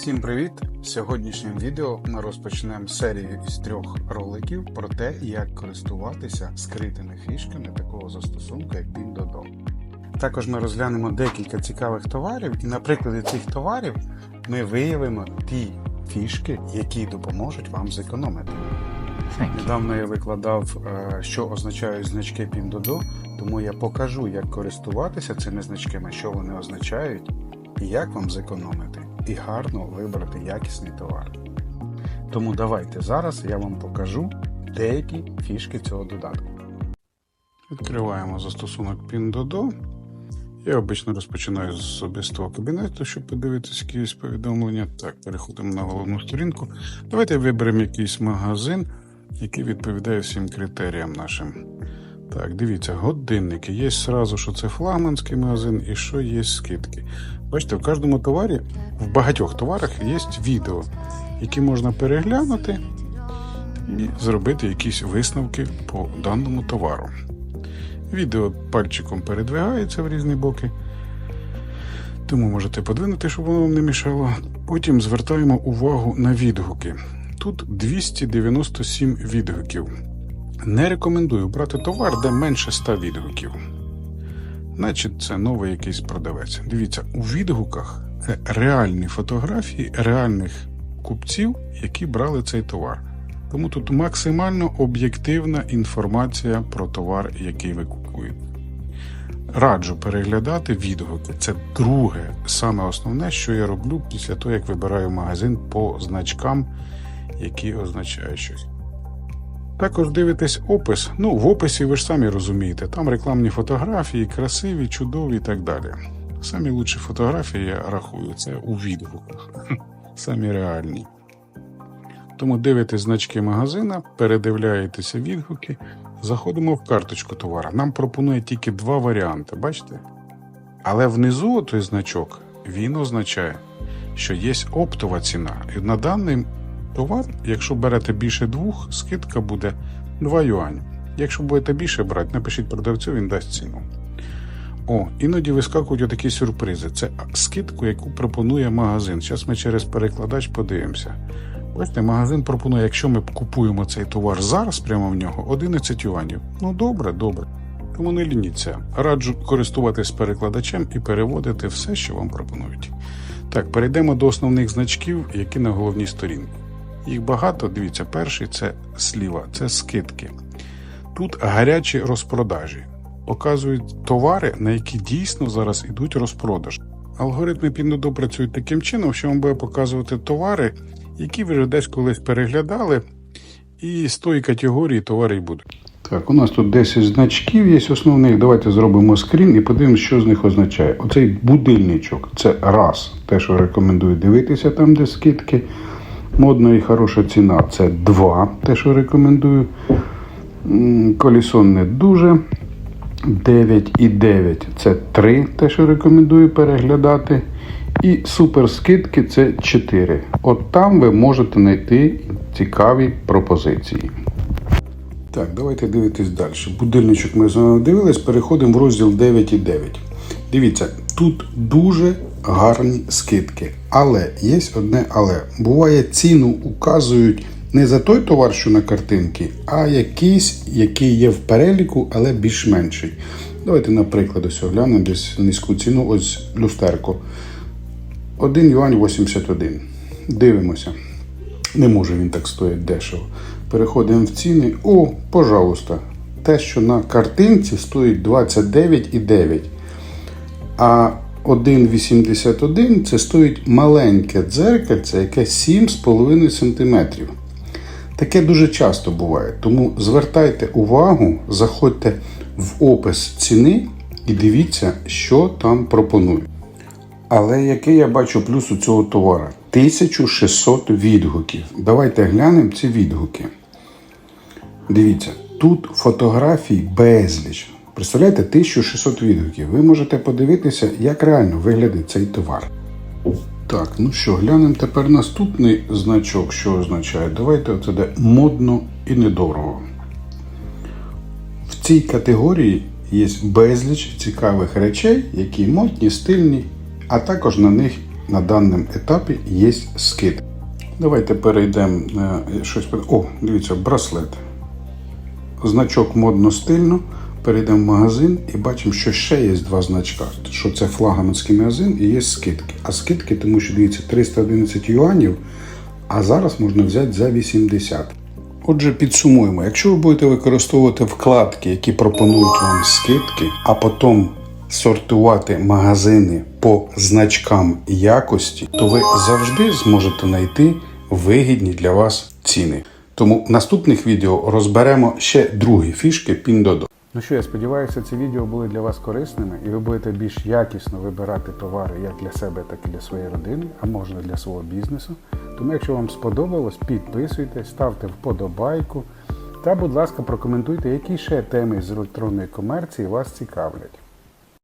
Всім привіт! Сьогоднішнім відео ми розпочнемо серію із трьох роликів про те, як користуватися скритими фішками такого застосунку, як Pindodo. Також ми розглянемо декілька цікавих товарів, і на прикладі цих товарів ми виявимо ті фішки, які допоможуть вам зекономити. Недавно я викладав, е, що означають значки Pindodo, тому я покажу, як користуватися цими значками, що вони означають як вам зекономити і гарно вибрати якісний товар. Тому давайте зараз я вам покажу деякі фішки цього додатку. Відкриваємо застосунок Pindodo. Я обично розпочинаю з особистого кабінету, щоб подивитися якісь повідомлення. Так, переходимо на головну сторінку. Давайте виберемо якийсь магазин, який відповідає всім критеріям нашим. Так, дивіться, годинники. Є сразу, що це флагманський магазин і що є скидки. Бачите, в кожному товарі, в багатьох товарах є відео, які можна переглянути і зробити якісь висновки по даному товару. Відео пальчиком передвигається в різні боки, тому можете подвинути, щоб воно вам не мішало. Потім звертаємо увагу на відгуки. Тут 297 відгуків. Не рекомендую брати товар, де менше 100 відгуків. Значить, це новий якийсь продавець. Дивіться, у відгуках реальні фотографії реальних купців, які брали цей товар. Тому тут максимально об'єктивна інформація про товар, який ви купуєте. Раджу переглядати відгуки. Це друге, саме основне, що я роблю після того, як вибираю магазин по значкам, які означають щось. Також дивитесь опис. Ну, в описі ви ж самі розумієте, там рекламні фотографії, красиві, чудові і так далі. Самі лучші фотографії, я рахую, це у відгуках. Самі реальні. Тому дивитесь значки магазина, передивляєтеся відгуки, заходимо в карточку товара. Нам пропонує тільки два варіанти, бачите? Але внизу той значок він означає, що є оптова ціна. І на даний товар, якщо берете більше двох, скидка буде 2 юані. Якщо будете більше брати, напишіть продавцю, він дасть ціну. О, іноді вискакують такі сюрпризи. Це скидку, яку пропонує магазин. Зараз ми через перекладач подивимося. Бачите, магазин пропонує, якщо ми купуємо цей товар зараз прямо в нього, 11 юанів. Ну добре, добре. Тому не лініться. Раджу користуватись перекладачем і переводити все, що вам пропонують. Так, перейдемо до основних значків, які на головній сторінці. Їх багато, дивіться, перший це сліва, це скидки. Тут гарячі розпродажі. Показують товари, на які дійсно зараз йдуть розпродаж. Алгоритми Pinduoduo працюють таким чином, що вам буде показувати товари, які ви вже десь колись переглядали, і з тої категорії товари й будуть. Так, у нас тут 10 значків є основних. Давайте зробимо скрін і подивимося, що з них означає. Оцей будильничок це раз, те, що рекомендую дивитися там, де скидки. Модна і хороша ціна це 2, те, що рекомендую. М, Колісон не дуже. 9,9 це 3, те, що рекомендую переглядати. І суперскидки це 4. От там ви можете знайти цікаві пропозиції. Так, давайте дивитись далі. Будильничок ми з вами дивились, переходимо в розділ 9,9. Дивіться, тут дуже гарні скидки. Але є одне але. Буває, ціну указують не за той товар, що на картинці, а якийсь, який є в переліку, але більш менший. Давайте, наприклад, ось оглянемо десь низьку ціну, ось люстерко. 1 юань 81. Дивимося. Не може він так стоїть дешево. Переходимо в ціни. О, пожалуйста. Те, що на картинці стоїть 29,9. А 1,81 це стоїть маленьке дзеркальце, яке 7,5 см. Таке дуже часто буває. Тому звертайте увагу, заходьте в опис ціни і дивіться, що там пропонують. Але який я бачу плюс у цього товара? 1600 відгуків. Давайте глянемо ці відгуки. Дивіться, тут фотографій безліч. Представляєте, 1600 відгуків. Ви можете подивитися, як реально виглядає цей товар. Так, ну що, глянемо тепер наступний значок, що означає. Давайте оце де модно і недорого. В цій категорії є безліч цікавих речей, які модні, стильні, а також на них на даному етапі є скид. Давайте перейдемо на щось. О, дивіться, браслет. Значок модно-стильно. Перейдемо в магазин і бачимо, що ще є два значка. Що це флагманський магазин і є скидки. А скидки, тому що дивіться, 311 юанів, а зараз можна взяти за 80. Отже, підсумуємо, якщо ви будете використовувати вкладки, які пропонують вам скидки, а потім сортувати магазини по значкам якості, то ви завжди зможете знайти вигідні для вас ціни. Тому в наступних відео розберемо ще другі фішки Pindodo. Ну що, я сподіваюся, ці відео були для вас корисними і ви будете більш якісно вибирати товари як для себе, так і для своєї родини, а можна для свого бізнесу. Тому, якщо вам сподобалось, підписуйтесь, ставте вподобайку та, будь ласка, прокоментуйте, які ще теми з електронної комерції вас цікавлять.